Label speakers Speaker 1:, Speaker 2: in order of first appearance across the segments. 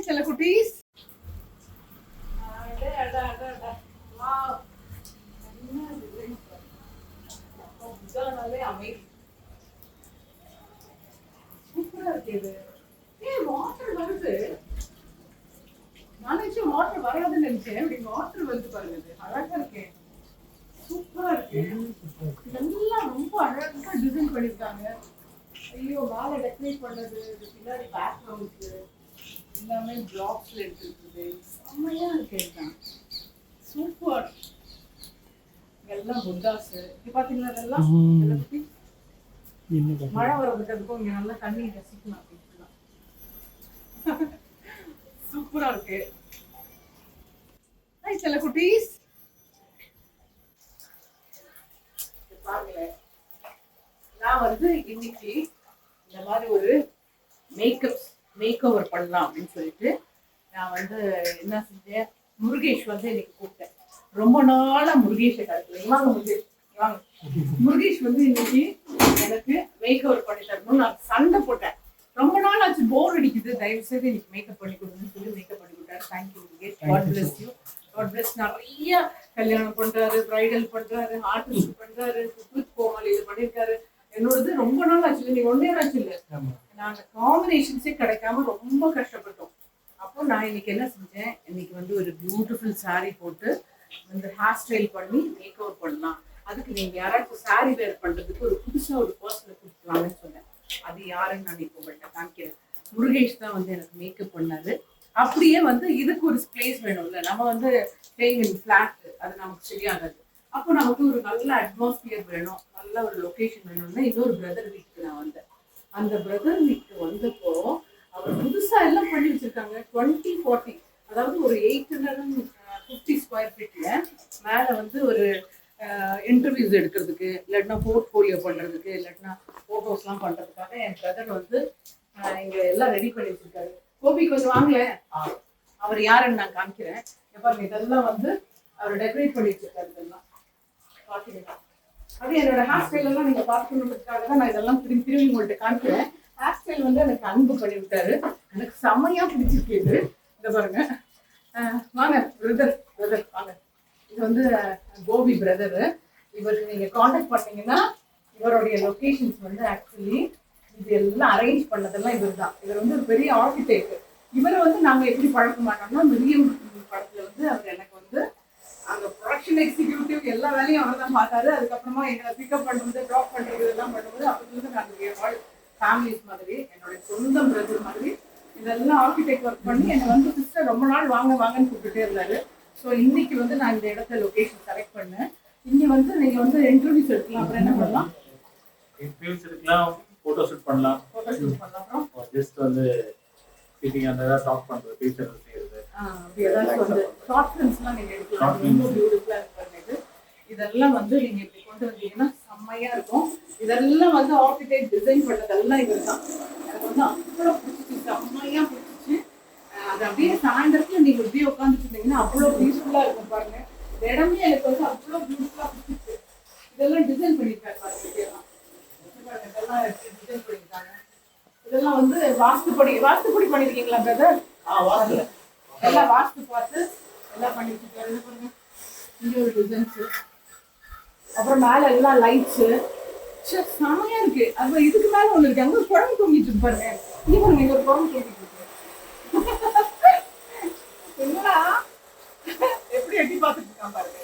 Speaker 1: Hi செல்ல குட்டீஸ். சூப்பரா இருக்கு இது ஏன் வாட்டர் வருது. நான் நினைச்சேன் வாட்டர் வராதுன்னு நினைச்சேன். இப்படி வாட்டர் வருது பாருங்க இது அழகா இருக்கேன் சூப்பரா இருக்கு. எல்லாம் ரொம்ப அழகா டிசைன் பண்ணிருக்காங்க ஐயோ மேல டெக்கரேட் பண்ணது இது பின்னாடி பேக்ரவுண்ட்ஸ் எல்லாமே பிளாக்ஸ்ல எடுத்துருக்குது. செம்மையா இருக்கு இதுதான் சூப்பர் எல்லாம் புத்தாஸ் இது பாத்தீங்களா இதெல்லாம்? மழை வரதுக்கு அதுக்கும் இங்க நல்லா தண்ணி ரசிக்கலாம் அப்படின்ட்டுலாம் சூப்பரா இருக்கு. செல்ல குட்டீஸ். பாருங்களேன். நான் வந்து இன்னைக்கு இந்த மாதிரி ஒரு மேக்கப் மேக் ஓவர் பண்ணலாம் அப்படின்னு சொல்லிட்டு நான் வந்து என்ன செஞ்சேன்? முருகேஷ் வந்து இன்னைக்கு கூப்பிட்டேன். ரொம்ப நாளா முருகேஷை கிடைக்கல வாங்க முருகேஷ் வாங்க. முருகேஷ் வந்து இன்னைக்கு எனக்கு மேக் ஓவர் பண்ணி தரணும் நான் சண்டை போட்டேன். ரொம்ப நாள் ஆச்சு போர் அடிக்குது. தயவு செய்து இன்னைக்கு மேக்கப் பண்ணி கொடுங்கன்னு சொல்லி மேக்கப் பண்ணி கொடுத்தாரு thank you Murugesh. God bless you God bless நிறைய கல்யாணம் பண்றாரு பிரைடல் பண்றாரு ஆர்டிஸ்ட் பண்றாரு குக் கோமல் இது பண்ணிருக்காரு. என்னோடது ரொம்ப நாள் ஆச்சு. நீ ஒன்னே ஆச்சு இல்ல. நாங்கள் காம்பினேஷன்ஸே கிடைக்காம ரொம்ப கஷ்டப்பட்டோம். அப்போ நான் இன்னைக்கு என்ன செஞ்சேன்? இன்னைக்கு வந்து ஒரு பியூட்டிஃபுல் சாரீ போட்டு வந்து ஹேர் ஸ்டைல் பண்ணி மேக் ஓவர் பண்ணலாம். அதுக்கு நீங்க யாராச்சும் சாரீ வேர் பண்றதுக்கு ஒரு புதுசா ஒரு பர்சனை கொடுத்துருவாங்கன்னு சொன்னேன். அது யாருன்னு நான் இப்போ உங்கள்கிட்ட காமிக்கிறேன். முருகேஷ் தான் வந்து எனக்கு மேக்கப் பண்ணாரு. அப்படியே வந்து இதுக்கு ஒரு ஸ்பேஸ் வேணும்ல. நம்ம வந்து ஸ்டேயிங் இன் ஃபிளாட் அது நமக்கு சரியாகாது. அப்போ நமக்கு ஒரு நல்ல அட்மாஸ்பியர் வேணும். நல்ல ஒரு லொகேஷன் வேணும்னா இன்னொரு பிரதர் வீட்டுக்கு நான் வந்தேன். அந்த பிரதர் மீட் வந்தப்போ அவர் புதுசா எல்லாம் பண்ணி வச்சிருக்காங்க. டுவெண்ட்டி ஃபார்ட்டி அதாவது ஒரு eight hundred and fifty square ஃபீட்ல மேல வந்து ஒரு இன்டர்வியூஸ் எடுக்கிறதுக்கு இல்லாட்டினா போர்ட்ஃபோலியோ பண்றதுக்கு இல்லாட்டினா ஃபோட்டோஸ்லாம் பண்றதுக்காக என் பிரதர் வந்து இங்கே இங்க எல்லாம் ரெடி பண்ணி வச்சிருக்காரு. கோபி கொஞ்சம் வாங்கலேன் அவர் யாருன்னு நான் காமிக்கிறேன். இங்க இதெல்லாம் வந்து அவர் டெக்கரேட் பண்ணி வச்சிருக்காரு இதெல்லாம். பாத்தீங்கன்னா அது என்னோட ஹேர் ஸ்டைல் எல்லாம் நீங்க பார்க்கணுன்றதுக்காக தான் நான் இதெல்லாம் திரும்பி திரும்பி உங்கள்கிட்ட காமிக்கிறேன். ஹேர் ஸ்டைல் வந்து எனக்கு அன்பு பண்ணி விட்டாரு எனக்கு செம்மையா பிடிச்சிருக்கு இது. இதை பாருங்க. வாங்க பிரதர் பிரதர் வாங்க. இது வந்து கோபி பிரதர் இவர் நீங்க காண்டாக்ட் பண்ணீங்கன்னா இவருடைய லொகேஷன்ஸ் வந்து ஆக்சுவலி இது எல்லாம் அரேஞ்ச் பண்ணதெல்லாம் இவர் தான் இவர் வந்து ஒரு பெரிய ஆர்கிடெக்ட் இவரை வந்து நாங்க எப்படி பழக்க மாட்டோம்னா மிரியம் படத்துல வந்து அவர் எனக்கு வந்து அந்த ப்ரொடக்ஷன் எக்ஸிக்யூட்டிவ் எல்லா வேலையும் அவர் தான் பார்த்தாரு. அதுக்கப்புறமா எங்களை பிக்கப் பண்றது ட்ராப் பண்றது இதெல்லாம் பண்ணும்போது அப்படி நாங்கள் ஃபேமிலிஸ் மாதிரி என்னோட சொந்த பிரதர் மாதிரி இதெல்லாம் ஆர்கிடெக்ட் ஒர்க் பண்ணி என்னை வந்து சிஸ்டர் ரொம்ப நாள் வாங்க வாங்கன்னு கூப்பிட்டுட்டே இருந்தாரு. ஸோ இன்னைக்கு வந்து நான் இந்த இடத்த லொகேஷன் செலக்ட் பண்ணேன். இங்க வந்து நீங்க வந்து இன்டர்வியூஸ் எடுக்கலாம். அப்புறம் என்ன பண்ணலாம்?
Speaker 2: இன்டர்வியூஸ் எடுக்கலாம் போட்டோ ஷூட் பண்ணலாம்.
Speaker 1: ஃபோட்டோ ஷூட் பண்ணலாம். அப்புறம்?
Speaker 2: ஜஸ்ட் வந்து மீட்டிங் அந்த ஏதாவது டாக் பண்றது டீச்சர் செய்யறது.
Speaker 1: அப்படி ஏதாச்சும் வந்து ஷார்ட் ஃபிலிம்ஸ்லாம் நீங்க எடுக்கலாம். ரொம்ப
Speaker 2: films.
Speaker 1: பியூட்டிஃபுல்லா இருக்கு பாருங்க இது இதெல்லாம் வந்து நீங்க இப்படி கொண்டு வந்தீங்கன்னா செம்மையா இருக்கும். இதெல்லாம் வந்து ஆர்கிடெக்ட் டிசைன் பண்ணதெல்லாம் இவர் தான் எனக்கு வந்து அவ்வளோ பிடிச்சிச்சு செம்மையா பிடிச்சிச்சு. அது அப்படியே சாயந்தரத்துல நீங்க இப்படியே உட்காந்துட்டு இருந்தீங்கன்னா அவ்வளோ பீஸ்ஃபுல்லா இருக்கும் பாருங்க. இடமே எனக்கு வந்து அவ்வளோ பியூட்டிஃபுல்லா பிடிச்சிச்சு. இதெல்லாம் டிசைன் பண்ணிருக்காரு பாருங்க இதெல்லாம் டிசைன் பண்ணிருக்காங்க இதெல்லாம் வந்து வாஸ்துப்படி வாஸ்துப்படி பண்ணிருக்கீங்களா பிரதர் எல்லாம் வாஸ்து பார்த்து எல்லாம் பண்ணி வச்சிருக்காரு இது பாருங்க இங்க ஒரு டிசைன்ஸ் அப்புறம் மேல எல்லாம் லைட்ஸ் செமையா இருக்கு. அது இதுக்கு மேல ஒண்ணு இருக்கு. அங்க ஒரு குழம்பு தூங்கிட்டு இருப்பாரு பாருங்க. இங்க பாருங்க இங்க ஒரு குழம்பு தூங்கிட்டு இருக்கு. என்னடா? எப்படி எட்டி பார்த்துட்டு இருக்கான் பாருங்க.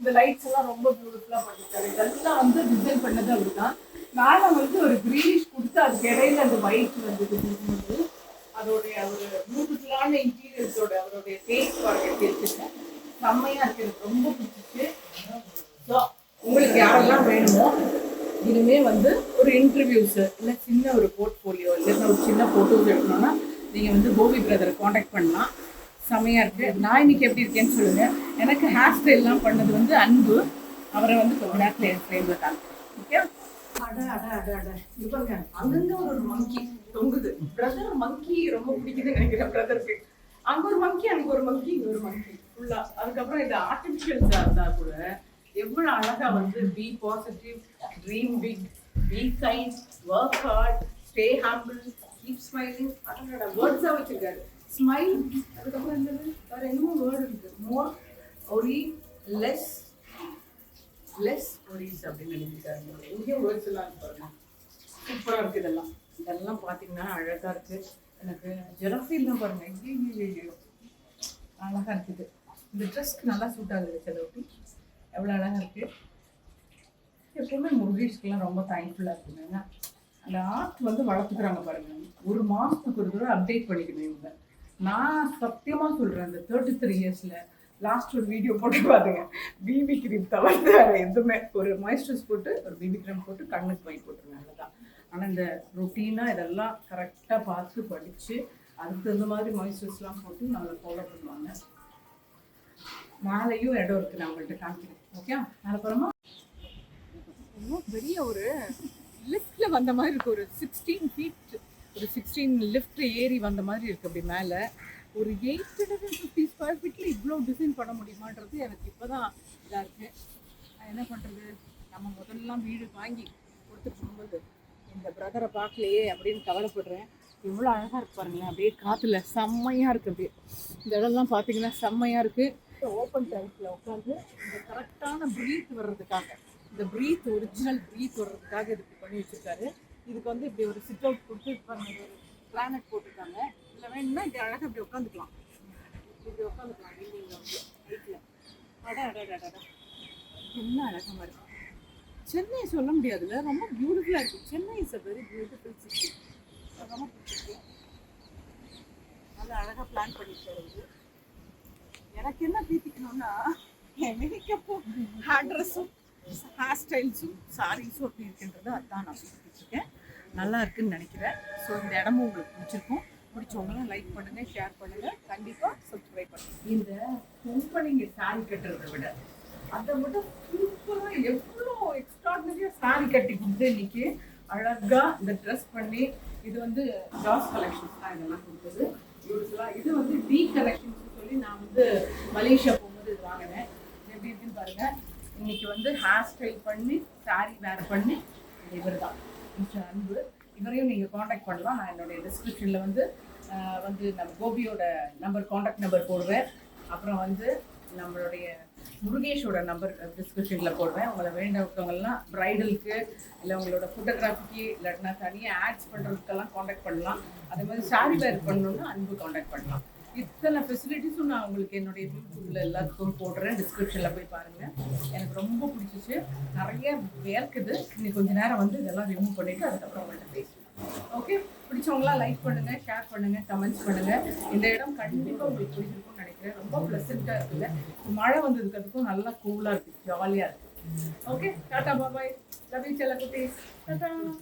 Speaker 1: இந்த லைட்ஸ் எல்லாம் ரொம்ப பியூட்டிஃபுல்லா பண்ணிருக்காரு. இதெல்லாம் வந்து டிசைன் பண்ணது அப்படிதான் மேல வந்து ஒரு கிரீனிஷ் கொடுத்து அதுக்கு இடையில அந்த ஒயிட் வந்து வந்து அதோடைய ஒரு பியூட்டிஃபுல்லான இன்டீரியர்ஸோட அவருடைய டேஸ்ட் பாருங்க எப்படி இருக்குன்னு செம்மையா இருக்கு. எனக்கு ரொம்ப பிடிச்சிச்சு ஸோ யாரெல்லாம் வேணுமோ இனிமே வந்து ஒரு இன்டர்வியூஸு இல்லை சின்ன ஒரு போர்ட்ஃபோலியோ இல்லைன்னா ஒரு சின்ன ஃபோட்டோஸ் எடுக்கணும்னா நீங்கள் வந்து கோபி பிரதரை காண்டாக்ட் பண்ணலாம். செமையாக இருக்குது நான் இன்னைக்கு எப்படி இருக்கேன்னு சொல்லுங்க. எனக்கு ஹேர் ஸ்டைல்லாம் பண்ணது வந்து அன்பு. அவரை வந்து கொஞ்ச நேரத்தில் என் காமிக்கிறேன். ஓகே அட அட அட அட. இது பாருங்க. அங்கங்க ஒரு ஒரு மங்கி தொங்குது. பிரதர் மங்கி ரொம்ப பிடிக்குதுன்னு நினைக்கிறேன் பிரதருக்கு அங்கே ஒரு மங்கி அங்கே ஒரு மங்கி இங்கே ஒரு மங்கி ஃபுல்லா அதுக்கப்புறம் இது ஆர்டிஃபிஷியல்ஸாக இருந்தால் கூட எவ்வளவு அழகா வந்து be positive dream big be kind work hard stay humble keep smiling அதனோட வேர்ட்ஸா வச்சிருக்காரு. ஸ்மைல் அதுக்கப்புறம் என்னது? வேற என்னமோ வேர்டு இருக்கு. More or less less worries அப்படின்னு எழுதிட்டாங்க இங்கேயும் வேர்ட்ஸ் எல்லாம் பாருங்க. சூப்பராக இருக்கு இதெல்லாம். இதெல்லாம் பார்த்தீங்கன்னா அழகா இருக்கு. எனக்கு ஜெராஃபில் பாருங்கள் பாருங்க. ஐயோ அழகா இருக்குது. இந்த ட்ரெஸ்க்கு நல்லா சூட் ஆகுது செலவுக்கு எவ்வளோ அழகாக இருக்குது எப்பவுமே முருகேஷ்க்கெல்லாம் ரொம்ப தேங்க்ஃபுல்லாக இருக்குங்க. அந்த ஆர்ட் வந்து வளர்த்துக்கிறாங்க பாருங்க. ஒரு மாதத்துக்கு ஒரு தடவை அப்டேட் பண்ணிக்கணும் இவங்க. நான் சத்தியமாக சொல்கிறேன் அந்த தேர்ட்டி த்ரீ இயர்ஸில் லாஸ்ட் ஒரு வீடியோ போட்டு பாருங்க. பிபி கிரீம் தவிர்த்து வேறு எதுவுமே. ஒரு மாய்ஸ்சரைஸ் போட்டு ஒரு பிபி கிரீம் போட்டு கண்ணுக்கு மை போட்டுருங்க அவ்வளோதான் ஆனால் இந்த ரொட்டீனாக இதெல்லாம் கரெக்டாக பார்த்து படித்து அதுக்கு தகுந்த மாதிரி மாய்ஸ்சரைஸ்லாம் போட்டு நம்மளை ஃபாலோ பண்ணுவாங்க. மேலேயும் இடம் இருக்குது நான் உங்கள்கிட்ட காமிக்கிறேன். ஓகே மேலே பெரிய ஒரு லிஃப்ட்ல வந்த மாதிரி இருக்கு. ஒரு சிக்ஸ்டீன் ஃபீட் ஒரு சிக்ஸ்டீன் லிஃப்ட் ஏறி வந்த மாதிரி இருக்கு அப்படி மேலே. ஒரு eight hundred and fifty square ஃபீட்டில் இவ்வளோ டிசைன் பண்ண முடியுமான்றது எனக்கு இப்போ தான் இதாக இருக்கு என்ன பண்ணுறது நம்ம முதல்லாம் வீடு வாங்கி கொடுத்துட்டு போகும்போது இந்த பிரதரை பார்க்கலையே அப்படின்னு கவலைப்படுறேன். எவ்வளோ அழகாக இருக்கு பாருங்களேன். அப்படியே காற்றுல செம்மையாக இருக்குது அப்படியே. இந்த இடம்லாம் பார்த்தீங்கன்னா செம்மையாக இருக்குது ஓப்பன் டைப்ல உட்காந்து இந்த கரெக்டான ப்ரீத் வர்றதுக்காக இந்த ப்ரீத் ஒரிஜினல் ப்ரீத் வர்றதுக்காக இதுக்கு பண்ணி வச்சிருக்காரு. இதுக்கு வந்து இப்படி ஒரு சிட் அவுட் கொடுத்து பாருங்க ஒரு பிளானட் போட்டிருக்காங்க. இல்லை வேணும்னா இப்படி அழகாக இப்படி உட்காந்துக்கலாம் இப்படி உட்காந்துக்கலாம் ஈவினிங்ல வந்து ஹைட்டில் அட அட என்ன அழகாக இருக்கும் சென்னை சொல்ல முடியாதுல்ல ரொம்ப பியூட்டிஃபுல்லாக இருக்குது Chennai is a very beautiful city ரொம்ப பிடிச்சிருக்கு நல்லா அழகாக பிளான் பண்ணியிருக்காரு இது எனக்கு என்ன பீத்திக்கணும்னா என் மேக்கப்பும் ஹேர் ட்ரெஸ்ஸும் ஹேர் ஸ்டைல்ஸும் சாரீஸும் அப்படி இருக்கின்றது அதுதான் நான் சொல்லிட்டுருக்கேன் நல்லா இருக்குன்னு நினைக்கிறேன். ஸோ இந்த இடமும் உங்களுக்கு பிடிச்சிருக்கும். பிடிச்சவங்களும் லைக் பண்ணுங்க ஷேர் பண்ணுங்க. கண்டிப்பாக சப்ஸ்கிரைப் பண்ணுங்க. இந்த கம்பெனிங்க சாரி கட்டுறதை விட அதை மட்டும் சூப்பராக எவ்வளோ எக்ஸ்ட்ராடனரியாக சாரி கட்டி கொடுத்து இன்னைக்கு அழகாக இந்த ட்ரெஸ் பண்ணி இது வந்து ஜாஸ் கலெக்ஷன்ஸ் தான் இதெல்லாம் கொடுத்தது. யூஸ்வலாக இது வந்து டி கலெக்ஷன்ஸ் சொல்லி நான் வந்து மலேசியா போகும்போது இது வாங்கினேன். எப்படி இருக்குன்னு பாருங்க. இன்னைக்கு வந்து ஹேர் ஸ்டைல் பண்ணி saree வேர் பண்ணி இவர் தான் மிஸ்டர் அன்பு இவரையும் நீங்கள் காண்டாக்ட் பண்ணலாம். நான் என்னுடைய டிஸ்கிரிப்ஷனில் வந்து வந்து நம்ம கோபியோட நம்பர் காண்டாக்ட் நம்பர் போடுவேன். அப்புறம் வந்து நம்மளுடைய முருகேஷோட நம்பர் டிஸ்கிரிப்ஷனில் போடுவேன். உங்களை வேண்டவங்கலாம் ப்ரைடலுக்கு இல்லை உங்களோட ஃபோட்டோகிராஃபிக்கு இல்லாட்டினா தனியாக ஆட்ஸ் பண்ணுறதுக்கெல்லாம் காண்டாக்ட் பண்ணலாம். அதே மாதிரி சாரி வேர் பண்ணணும்னா அன்பு காண்டாக்ட் பண்ணலாம். இத்தனை ஃபெசிலிட்டிஸும் நான் உங்களுக்கு என்னுடைய யூடியூப்ல எல்லாத்துக்கும் போடுறேன். டிஸ்கிரிப்ஷனில் போய் பாருங்க. எனக்கு ரொம்ப பிடிச்சிச்சு. நிறைய வேர்க்குது. இன்னைக்கு கொஞ்ச நேரம் வந்து இதெல்லாம் ரிமூவ் பண்ணிட்டு அதுக்கப்புறம் உங்கள்கிட்ட பேசுவேன் ஓகே பிடிச்சவங்களாம் லைக் பண்ணுங்க ஷேர் பண்ணுங்க கமெண்ட்ஸ் பண்ணுங்க. இந்த இடம் கண்டிப்பாக உங்களுக்கு பிடிச்சிருக்கும்னு நினைக்கிறேன். ரொம்ப ப்ளசண்ட்டாக இருக்குல்ல? மழை வந்ததுக்கு அதுக்கும் நல்லா கூலாக இருக்கு ஜாலியாக இருக்கு. Okay tata bye bye love you செல்ல குட்டீஸ் டாட்டா.